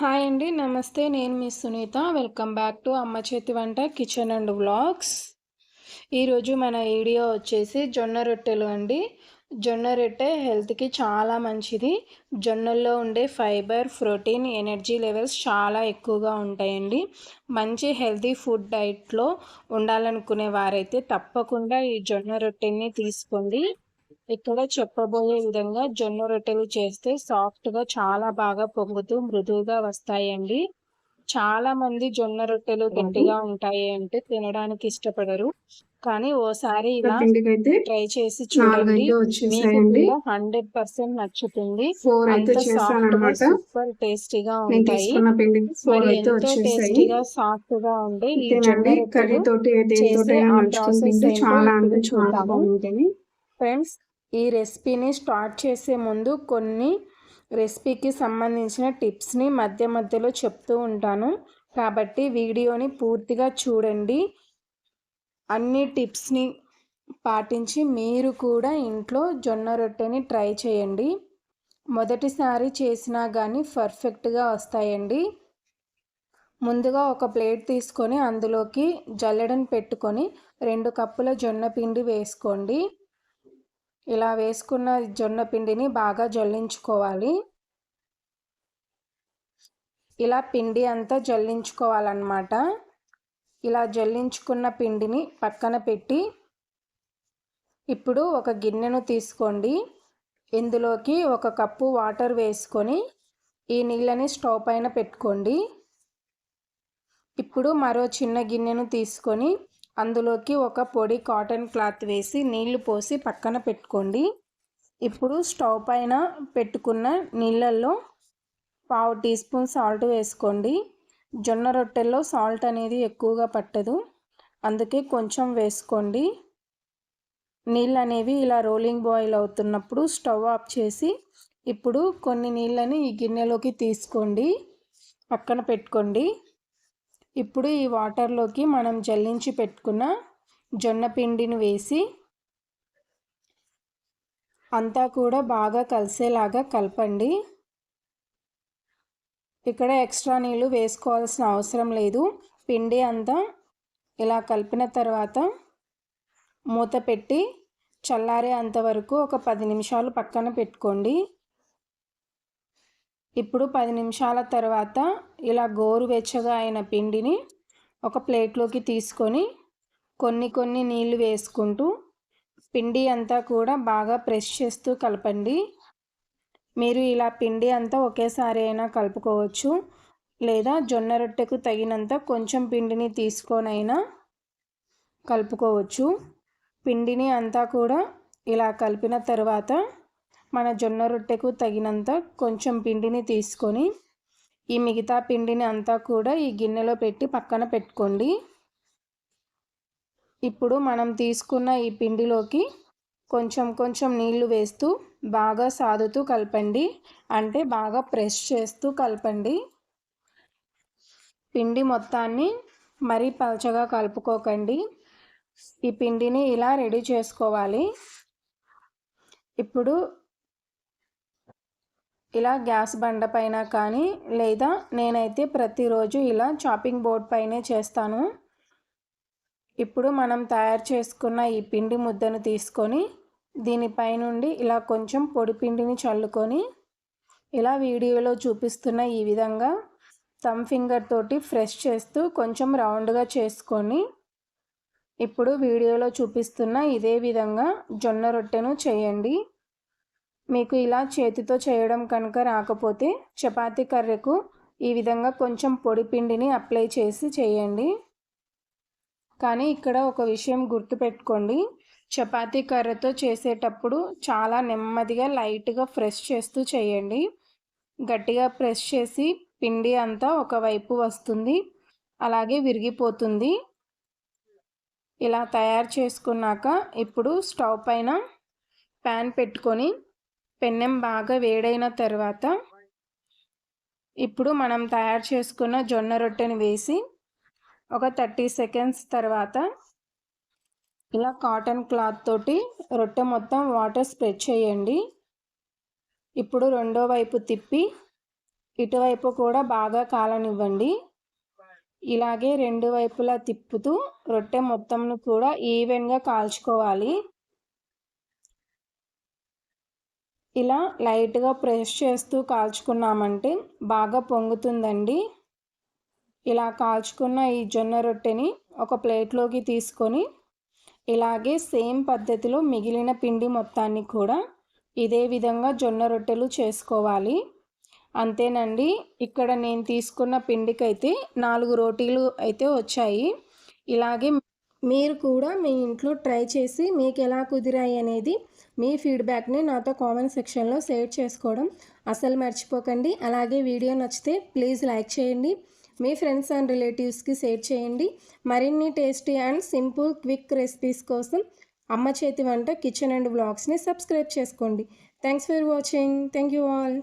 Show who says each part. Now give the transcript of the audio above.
Speaker 1: Hi అండి. నమస్తే నేను మీ సునీత. వెల్కమ్ బ్యాక్ టు అమ్మ చేతి వంట కిచెన్ అండ్ వ్లాగ్స్. ఈరోజు మన వీడియో వచ్చేసి జొన్న రొట్టెలు అండి. జొన్న రొట్టె హెల్త్కి చాలా మంచిది. జొన్నల్లో ఉండే ఫైబర్ ప్రోటీన్ ఎనర్జీ లెవెల్స్ చాలా ఎక్కువగా ఉంటాయండి. మంచి హెల్తీ ఫుడ్ డైట్లో ఉండాలనుకునే వారైతే తప్పకుండా ఈ జొన్న రొట్టెని తీసుకోండి. ఇక్కడ చెప్పబోయే విధంగా జొన్న రొట్టెలు చేస్తే సాఫ్ట్గా చాలా బాగా పొంగుతూ మృదువుగా వస్తాయండి. చాలా మంది జొన్న రొట్టెలు గట్టిగా ఉంటాయి అంటే తినడానికి ఇష్టపడరు. కానీ ఓసారి ఇలా ట్రై చేసి చూడండి. మీకు హండ్రెడ్ పర్సెంట్ నచ్చుతుంది. అంత సాఫ్ట్గా సూపర్ టేస్టీగా ఉంటాయి. మరి ఎంతో టేస్టీగా సాఫ్ట్గా ఉండే ఈ జొన్న రొట్టెలు చేసే ఆ ప్రాసెస్ ఏంటో చూద్దాము. ఫ్రెండ్స్ ఈ రెసిపీని స్టార్ట్ చేసే ముందు కొన్ని రెసిపీకి సంబంధించిన టిప్స్ని మధ్య మధ్యలో చెప్తూ ఉంటాను. కాబట్టి వీడియోని పూర్తిగా చూడండి. అన్ని టిప్స్ని పాటించి మీరు కూడా ఇంట్లో జొన్న రొట్టెని ట్రై చేయండి. మొదటిసారి చేసినా కానీ పర్ఫెక్ట్గా వస్తాయండి. ముందుగా ఒక ప్లేట్ తీసుకొని అందులోకి జల్లెడను పెట్టుకొని రెండు కప్పుల జొన్న పిండి వేసుకోండి. ఇలా వేసుకున్న జొన్న పిండిని బాగా జల్లించుకోవాలి. ఇలా పిండి అంతా జల్లించుకోవాలన్నమాట. ఇలా జల్లించుకున్న పిండిని పక్కన పెట్టి ఇప్పుడు ఒక గిన్నెను తీసుకోండి. ఇందులోకి ఒక కప్పు వాటర్ వేసుకొని ఈ నీళ్ళని స్టవ్ పైన పెట్టుకోండి. ఇప్పుడు మరో చిన్న గిన్నెను తీసుకొని అందులోకి ఒక పొడి కాటన్ క్లాత్ వేసి నీళ్ళు పోసి పక్కన పెట్టుకోండి. ఇప్పుడు స్టవ్ పైన పెట్టుకున్న నీళ్ళల్లో పావు టీ స్పూన్ సాల్ట్ వేసుకోండి. జొన్న రొట్టెల్లో సాల్ట్ అనేది ఎక్కువగా పట్టదు. అందుకే కొంచెం వేసుకోండి. నీళ్ళు అనేవి ఇలా రోలింగ్ బాయిల్ అవుతున్నప్పుడు స్టవ్ ఆఫ్ చేసి ఇప్పుడు కొన్ని నీళ్ళని ఈ గిన్నెలోకి తీసుకోండి. పక్కన పెట్టుకోండి. ఇప్పుడు ఈ వాటర్లోకి మనం జల్లించి పెట్టుకున్న జొన్న పిండిని వేసి అంతా కూడా బాగా కలిసేలాగా కలపండి. ఇక్కడ ఎక్స్ట్రా నీళ్ళు వేసుకోవాల్సిన అవసరం లేదు. పిండి అంతా ఇలా కలిపిన తర్వాత మూత పెట్టి చల్లారే అంతవరకు ఒక పది నిమిషాలు పక్కన పెట్టుకోండి. ఇప్పుడు పది నిమిషాల తర్వాత ఇలా గోరువెచ్చగా అయిన పిండిని ఒక ప్లేట్లోకి తీసుకొని కొన్ని కొన్ని నీళ్ళు వేసుకుంటూ పిండి అంతా కూడా బాగా ప్రెస్ చేస్తూ కలపండి. మీరు ఇలా పిండి అంతా ఒకేసారి అయినా కలుపుకోవచ్చు. లేదా జొన్న రొట్టెకు తగినంత కొంచెం పిండిని తీసుకొనైనా కలుపుకోవచ్చు. పిండిని అంతా కూడా ఇలా కలిపిన తర్వాత మన జొన్న రొట్టెకు తగినంత కొంచెం పిండిని తీసుకొని ఈ మిగతా పిండిని అంతా కూడా ఈ గిన్నెలో పెట్టి పక్కన పెట్టుకోండి. ఇప్పుడు మనం తీసుకున్న ఈ పిండిలోకి కొంచెం కొంచెం నీళ్ళు వేస్తూ బాగా సాదుతూ కలపండి. అంటే బాగా ప్రెస్ చేస్తూ కలపండి. పిండి మొత్తాన్ని మరీ పలచగా కలుపుకోకండి. ఈ పిండిని ఇలా రెడీ చేసుకోవాలి. ఇప్పుడు ఇలా గ్యాస్ బండ పైన కానీ లేదా నేనైతే ప్రతిరోజు ఇలా చాపింగ్ బోర్డ్ పైనే చేస్తాను. ఇప్పుడు మనం తయారు చేసుకున్న ఈ పిండి ముద్దను తీసుకొని దీనిపై నుండి ఇలా కొంచెం పొడి పిండిని చల్లుకొని ఇలా వీడియోలో చూపిస్తున్న ఈ విధంగా థమ్ ఫింగర్ తోటి ఫ్రెష్ చేస్తూ కొంచెం రౌండ్గా చేసుకొని ఇప్పుడు వీడియోలో చూపిస్తున్న ఇదే విధంగా జొన్న రొట్టెను చేయండి. మీకు ఇలా చేతితో చేయడం కనుక రాకపోతే చపాతీ కర్రెకు ఈ విధంగా కొంచెం పొడి పిండిని అప్లై చేసి చేయండి. కానీ ఇక్కడ ఒక విషయం గుర్తుపెట్టుకోండి. చపాతీ కర్రతో చేసేటప్పుడు చాలా నెమ్మదిగా లైట్గా ప్రెస్ చేస్తూ చేయండి. గట్టిగా ప్రెస్ చేసి పిండి అంతా ఒకవైపు వస్తుంది. అలాగే విరిగిపోతుంది. ఇలా తయారు చేసుకున్నాక ఇప్పుడు స్టవ్ పైన ప్యాన్ పెట్టుకొని పెన్నెం బాగా వేడైన తర్వాత ఇప్పుడు మనం తయారు చేసుకున్న జొన్న రొట్టెని వేసి ఒక థర్టీ సెకండ్స్ తర్వాత ఇలా కాటన్ క్లాత్ తోటి రొట్టె మొత్తం వాటర్ స్ప్రెడ్ చేయండి. ఇప్పుడు రెండో వైపు తిప్పి ఇటువైపు కూడా బాగా కాలనివ్వండి. ఇలాగే రెండు వైపులా తిప్పుతూ రొట్టె మొత్తంను కూడా ఈవెన్గా కాల్చుకోవాలి. ఇలా లైట్గా ప్రెస్ చేస్తూ కాల్చుకున్నామంటే బాగా పొంగుతుందండి. ఇలా కాల్చుకున్న ఈ జొన్న రొట్టెని ఒక ప్లేట్లోకి తీసుకొని ఇలాగే సేమ్ పద్ధతిలో మిగిలిన పిండి మొత్తాన్ని కూడా ఇదే విధంగా జొన్న రొట్టెలు చేసుకోవాలి. అంతేనండి ఇక్కడ నేను తీసుకున్న పిండికైతే నాలుగు రోటీలు అయితే వచ్చాయి. ఇలాగే మీరు కూడా మీ ఇంట్లో ట్రై చేసి మీకు ఎలా కుదిరాయి అనేది మీ ఫీడ్బ్యాక్ని నాతో కామెంట్ సెక్షన్లో షేర్ చేసుకోవడం అసలు మర్చిపోకండి. అలాగే వీడియో నచ్చితే ప్లీజ్ లైక్ చేయండి. మీ ఫ్రెండ్స్ అండ్ రిలేటివ్స్కి షేర్ చేయండి. మరిన్ని tasty and simple quick recipes కోసం అమ్మ చేతి వంట కిచెన్ అండ్ బ్లాగ్స్ని సబ్స్క్రైబ్ చేసుకోండి. Thanks for watching. Thank you all.